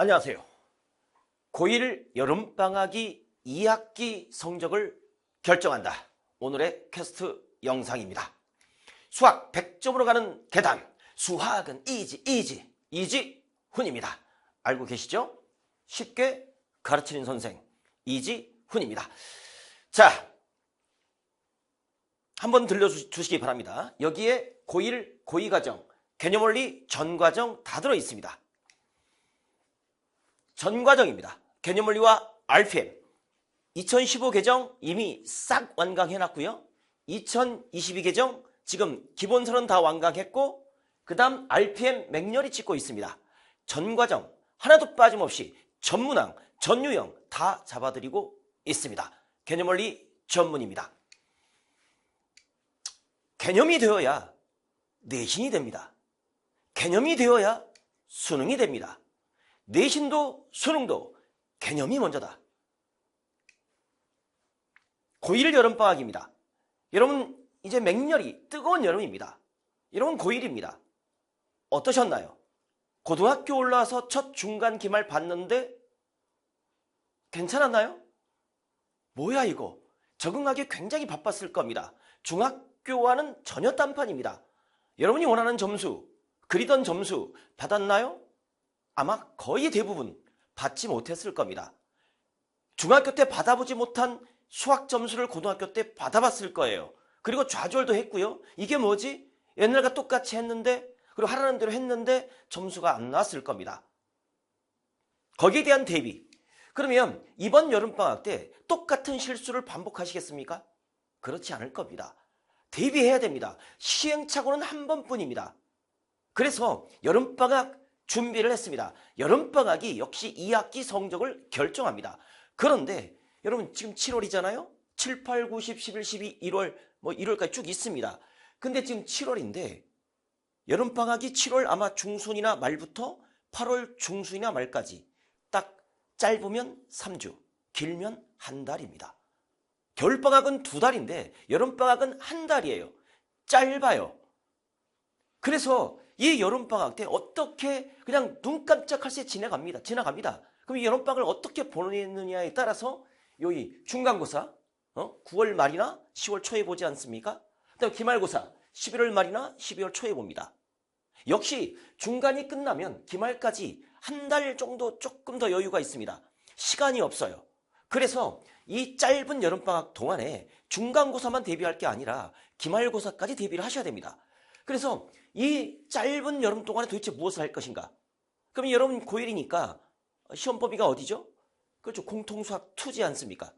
안녕하세요. 고1 여름방학이 2학기 성적을 결정한다. 오늘의 퀘스트 영상입니다. 수학 100점으로 가는 계단. 수학은 이지, 이지, 이지 훈입니다. 알고 계시죠? 쉽게 가르치는 선생, 이지 훈입니다. 자, 한번 들려주시기 바랍니다. 여기에 고1, 고2 과정, 개념원리 전과정 다 들어 있습니다. 전과정입니다. 개념원리와 RPM. 2015 개정 이미 싹 완강해놨고요. 2022 개정 지금 기본서는 다 완강했고 그 다음 RPM 맹렬히 찍고 있습니다. 전과정 하나도 빠짐없이 전문항, 전유형 다 잡아드리고 있습니다. 개념원리 전문입니다. 개념이 되어야 내신이 됩니다. 개념이 되어야 수능이 됩니다. 내신도 수능도 개념이 먼저다. 고1 여름방학입니다. 여러분 이제 맹렬히 뜨거운 여름입니다. 여러분 고1입니다. 어떠셨나요? 고등학교 올라와서 첫 중간 기말 봤는데 괜찮았나요? 뭐야 이거? 적응하기 굉장히 바빴을 겁니다. 중학교와는 전혀 딴판입니다. 여러분이 원하는 점수, 그리던 점수 받았나요? 아마 거의 대부분 받지 못했을 겁니다. 중학교 때 받아보지 못한 수학 점수를 고등학교 때 받아봤을 거예요. 그리고 좌절도 했고요. 이게 뭐지? 옛날과 똑같이 했는데 그리고 하라는 대로 했는데 점수가 안 나왔을 겁니다. 거기에 대한 대비. 그러면 이번 여름방학 때 똑같은 실수를 반복하시겠습니까? 그렇지 않을 겁니다. 대비해야 됩니다. 시행착오는 한 번뿐입니다. 그래서 여름방학 준비를 했습니다. 여름방학이 역시 2학기 성적을 결정합니다. 그런데 여러분 지금 7월이잖아요? 7, 8, 9, 10, 11, 12, 1월 뭐 1월까지 쭉 있습니다. 근데 지금 7월인데 여름방학이 7월 아마 중순이나 말부터 8월 중순이나 말까지 딱 짧으면 3주, 길면 한 달입니다. 겨울방학은 두 달인데 여름방학은 한 달이에요. 짧아요. 그래서 이 여름방학 때 어떻게 그냥 눈 깜짝할 새 지나갑니다. 지나갑니다. 그럼 이 여름방학을 어떻게 보내느냐에 따라서 여기 중간고사 어? 9월 말이나 10월 초에 보지 않습니까? 그다음 기말고사 11월 말이나 12월 초에 봅니다. 역시 중간이 끝나면 기말까지 한 달 정도 조금 더 여유가 있습니다. 시간이 없어요. 그래서 이 짧은 여름방학 동안에 중간고사만 대비할 게 아니라 기말고사까지 대비를 하셔야 됩니다. 그래서 이 짧은 여름 동안에 도대체 무엇을 할 것인가? 그럼 여러분 고1이니까 시험 범위가 어디죠? 그렇죠. 공통수학 투지 않습니까?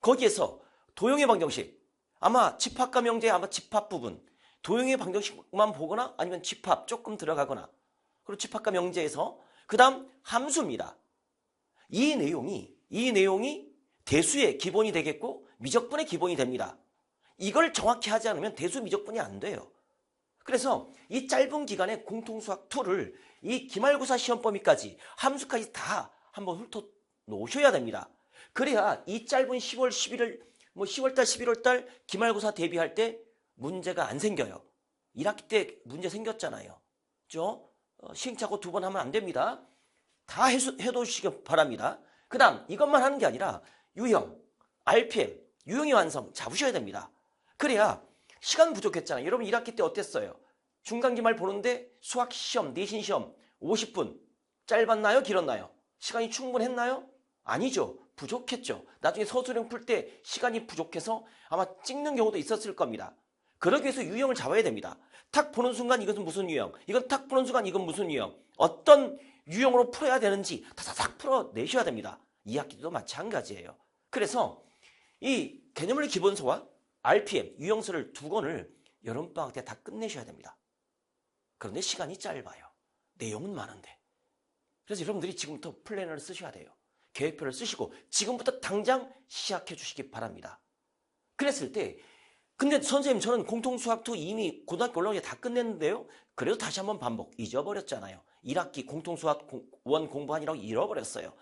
거기에서 도형의 방정식 아마 집합과 명제 아마 집합 부분 도형의 방정식만 보거나 아니면 집합 조금 들어가거나 그리고 집합과 명제에서 그 다음 함수입니다. 이 내용이 이 내용이 대수의 기본이 되겠고 미적분의 기본이 됩니다. 이걸 정확히 하지 않으면 대수 미적분이 안 돼요. 그래서 이 짧은 기간에 공통수학 2를 이 기말고사 시험 범위까지 함수까지 다 한번 훑어 놓으셔야 됩니다. 그래야 이 짧은 10월, 11월, 뭐 10월달, 11월달 기말고사 대비할 때 문제가 안 생겨요. 1학기 때 문제 생겼잖아요. 그죠? 어, 시행착오 두 번 하면 안 됩니다. 다 해두시기 바랍니다. 그 다음 이것만 하는 게 아니라 유형, RPM, 유형의 완성 잡으셔야 됩니다. 그래야 시간 부족했잖아요. 여러분 1학기 때 어땠어요? 중간기말 보는데 수학 시험, 내신 시험 50분 짧았나요? 길었나요? 시간이 충분했나요? 아니죠. 부족했죠. 나중에 서술형 풀 때 시간이 부족해서 아마 찍는 경우도 있었을 겁니다. 그러기 위해서 유형을 잡아야 됩니다. 탁 보는 순간 이것은 무슨 유형, 이건 탁 보는 순간 이건 무슨 유형, 어떤 유형으로 풀어야 되는지 다사삭 풀어내셔야 됩니다. 2학기도 마찬가지예요. 그래서 이 개념을 기본서와 RPM, 유형서를 두 권을 여름방학 때 다 끝내셔야 됩니다. 그런데 시간이 짧아요. 내용은 많은데. 그래서 여러분들이 지금부터 플래너를 쓰셔야 돼요. 계획표를 쓰시고 지금부터 당장 시작해 주시기 바랍니다. 그랬을 때 근데 선생님 저는 공통수학2 이미 고등학교 올라오기 다 끝냈는데요. 그래도 다시 한번 반복 잊어버렸잖아요. 1학기 공통수학 1 공부하니라고 잃어버렸어요.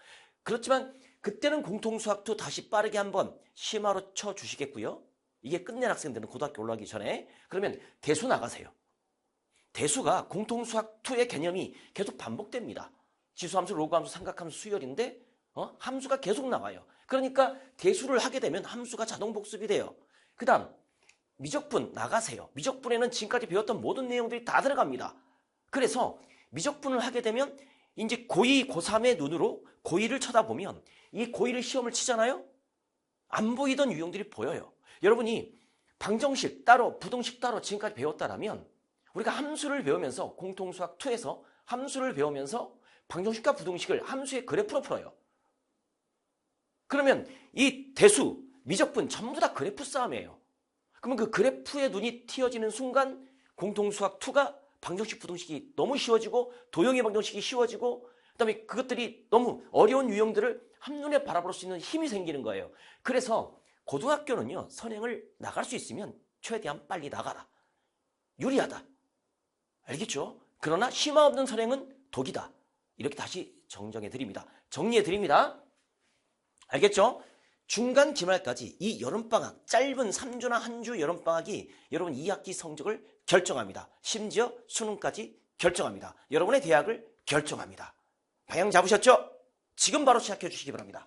그렇지만 그때는 공통수학2 다시 빠르게 한번 심화로 쳐주시겠고요. 이게 끝낸 학생들은 고등학교 올라가기 전에 그러면 대수 나가세요. 대수가 공통수학 2의 개념이 계속 반복됩니다. 지수함수, 로그함수, 삼각함수, 수열인데 어? 함수가 계속 나와요. 그러니까 대수를 하게 되면 함수가 자동 복습이 돼요. 그 다음 미적분 나가세요. 미적분에는 지금까지 배웠던 모든 내용들이 다 들어갑니다. 그래서 미적분을 하게 되면 이제 고2, 고3의 눈으로 고2를 쳐다보면 이 고1을 시험을 치잖아요? 안 보이던 유형들이 보여요. 여러분이 방정식 따로, 부등식 따로 지금까지 배웠다라면 우리가 함수를 배우면서 공통수학 2에서 함수를 배우면서 방정식과 부등식을 함수의 그래프로 풀어요. 그러면 이 대수, 미적분 전부 다 그래프 싸움이에요. 그러면 그 그래프에 눈이 튀어지는 순간 공통수학 2가 방정식 부등식이 너무 쉬워지고 도형의 방정식이 쉬워지고 그다음에 그것들이 너무 어려운 유형들을 한눈에 바라볼 수 있는 힘이 생기는 거예요. 그래서 고등학교는요. 선행을 나갈 수 있으면 최대한 빨리 나가라. 유리하다. 알겠죠? 그러나 심화 없는 선행은 독이다. 이렇게 다시 정정해 드립니다. 정리해 드립니다. 알겠죠? 중간 기말까지 이 여름방학 짧은 3주나 한 주 여름방학이 여러분 2학기 성적을 결정합니다. 심지어 수능까지 결정합니다. 여러분의 대학을 결정합니다. 방향 잡으셨죠? 지금 바로 시작해 주시기 바랍니다.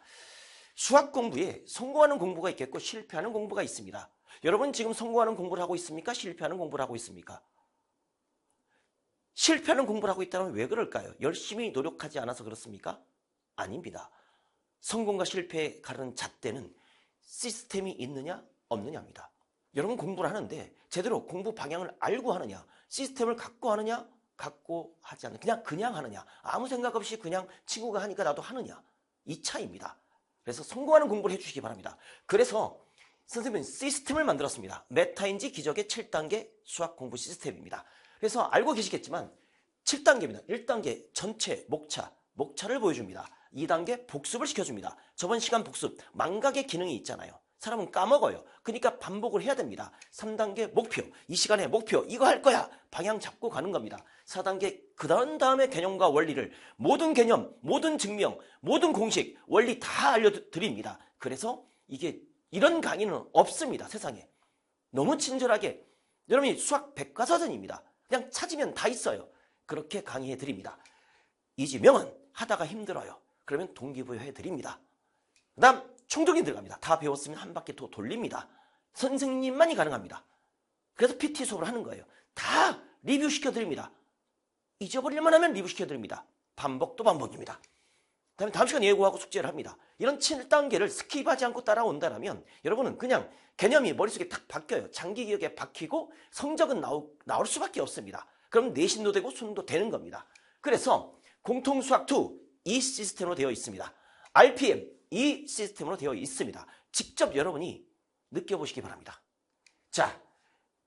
수학 공부에 성공하는 공부가 있겠고 실패하는 공부가 있습니다. 여러분 지금 성공하는 공부를 하고 있습니까? 실패하는 공부를 하고 있습니까? 실패하는 공부를 하고 있다면 왜 그럴까요? 열심히 노력하지 않아서 그렇습니까? 아닙니다. 성공과 실패에 가르는 잣대는 시스템이 있느냐 없느냐입니다. 여러분 공부를 하는데 제대로 공부 방향을 알고 하느냐 시스템을 갖고 하느냐 갖고 하지 않느냐 그냥 그냥 하느냐 아무 생각 없이 그냥 친구가 하니까 나도 하느냐 이 차이입니다. 그래서 성공하는 공부를 해주시기 바랍니다. 그래서 선생님은 시스템을 만들었습니다. 메타인지 기적의 7단계 수학 공부 시스템입니다. 그래서 알고 계시겠지만 7단계입니다. 1단계 전체 목차, 목차를 보여줍니다. 2단계 복습을 시켜줍니다. 저번 시간 복습, 망각의 기능이 있잖아요. 사람은 까먹어요. 그러니까 반복을 해야 됩니다. 3단계 목표, 이 시간에 목표, 이거 할 거야. 방향 잡고 가는 겁니다. 4단계 그 다음 다음에 개념과 원리를 모든 개념, 모든 증명, 모든 공식, 원리 다 알려드립니다. 그래서 이게 이런 강의는 없습니다. 세상에. 너무 친절하게 여러분이 수학 백과사전입니다. 그냥 찾으면 다 있어요. 그렇게 강의해 드립니다. 이 지명은 하다가 힘들어요. 그러면 동기부여 드립니다. 그 다음 총정리 들어갑니다. 다 배웠으면 한 바퀴 더 돌립니다. 선생님만이 가능합니다. 그래서 PT 수업을 하는 거예요. 다 리뷰 시켜드립니다. 잊어버릴만 하면 리뷰 시켜드립니다. 반복도 반복입니다. 그 다음에 다음 시간 예고하고 숙제를 합니다. 이런 7단계를 스킵하지 않고 따라온다면 여러분은 그냥 개념이 머릿속에 탁 바뀌어요. 장기 기억에 박히고 성적은 나오, 나올 수밖에 없습니다. 그럼 내신도 되고 수능도 되는 겁니다. 그래서 공통수학2 이 시스템으로 되어 있습니다. RPM 이 시스템으로 되어 있습니다. 직접 여러분이 느껴보시기 바랍니다. 자,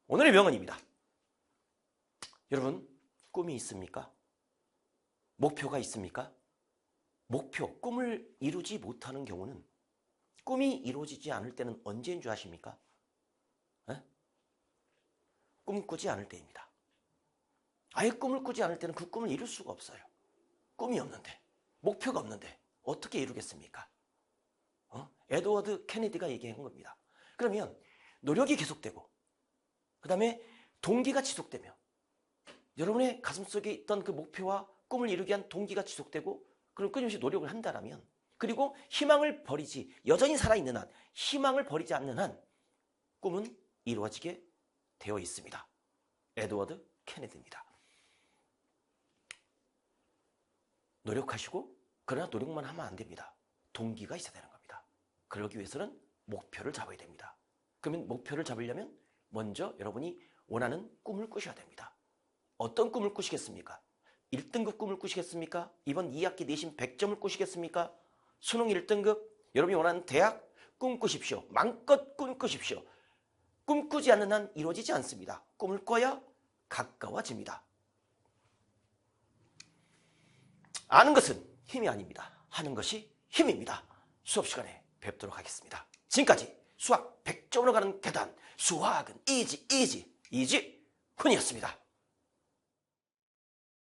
오늘의 명언입니다. 여러분, 꿈이 있습니까? 목표가 있습니까? 목표, 꿈을 이루지 못하는 경우는 꿈이 이루어지지 않을 때는 언제인 줄 아십니까? 에? 꿈꾸지 않을 때입니다. 아예 꿈을 꾸지 않을 때는 그 꿈을 이룰 수가 없어요. 꿈이 없는데, 목표가 없는데 어떻게 이루겠습니까? 어? 에드워드 케네디가 얘기한 겁니다. 그러면 노력이 계속되고 그 다음에 동기가 지속되며 여러분의 가슴속에 있던 그 목표와 꿈을 이루기 위한 동기가 지속되고 그럼 끊임없이 노력을 한다면 그리고 희망을 버리지 여전히 살아있는 한 희망을 버리지 않는 한 꿈은 이루어지게 되어 있습니다. 에드워드 케네디입니다. 노력하시고 그러나 노력만 하면 안 됩니다. 동기가 있어야 되는 겁니다. 그러기 위해서는 목표를 잡아야 됩니다. 그러면 목표를 잡으려면 먼저 여러분이 원하는 꿈을 꾸셔야 됩니다. 어떤 꿈을 꾸시겠습니까? 1등급 꿈을 꾸시겠습니까? 이번 2학기 내신 100점을 꾸시겠습니까? 수능 1등급? 여러분이 원하는 대학? 꿈꾸십시오. 마음껏 꿈꾸십시오. 꿈꾸지 않는 한 이루어지지 않습니다. 꿈을 꿔야 가까워집니다. 아는 것은 힘이 아닙니다. 하는 것이 힘입니다. 수업 시간에 뵙도록 하겠습니다. 지금까지 수학 100점으로 가는 계단 수학은 이지 이지 이지 훈이었습니다.